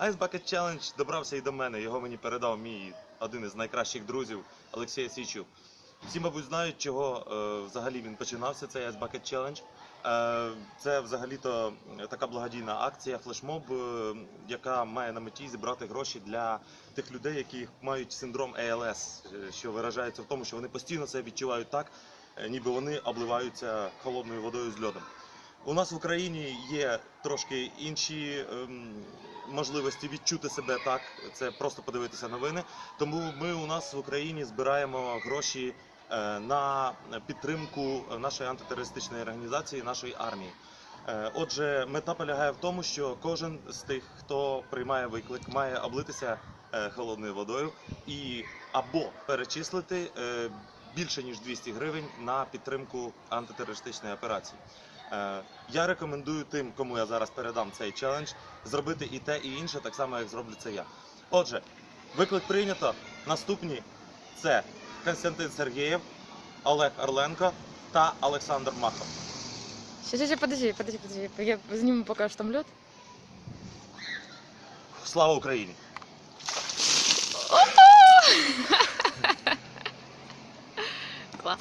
Ice Bucket Challenge добрався і до мене. Його мені передав мій один із найкращих друзів Олексій Січів. Всі, мабуть, знають, чого е, взагалі він починався, цей Ice Bucket Challenge. Е, це взагалі-то така благодійна акція, флешмоб, е, яка має на меті зібрати гроші для тих людей, які мають синдром ALS, е, що виражається в тому, що вони постійно себе відчувають так, е, ніби вони обливаються холодною водою з льодом. У нас в Україні є трошки інші ем, можливості відчути себе так. Це просто подивитися новини. Тому ми у нас в Україні збираємо гроші е, на підтримку нашої антитерористичної організації, нашої армії. Е, Отже, мета полягає в тому, що кожен з тих, хто приймає виклик, має облитися е, холодною водою і або перечислити е, більше ніж 200 гривень на підтримку антитерористичної операції. Е, Я рекомендую тим, кому я зараз передам цей челендж, зробити і те, і інше, так само як зроблю це я. Отже, виклик прийнято. Наступні це Константин Сергієв, Олег Орленко та Олександр Махов. Сейчас, подожди, подожди, подожди. Я сниму пока что там лед. Слава Україні! Класс.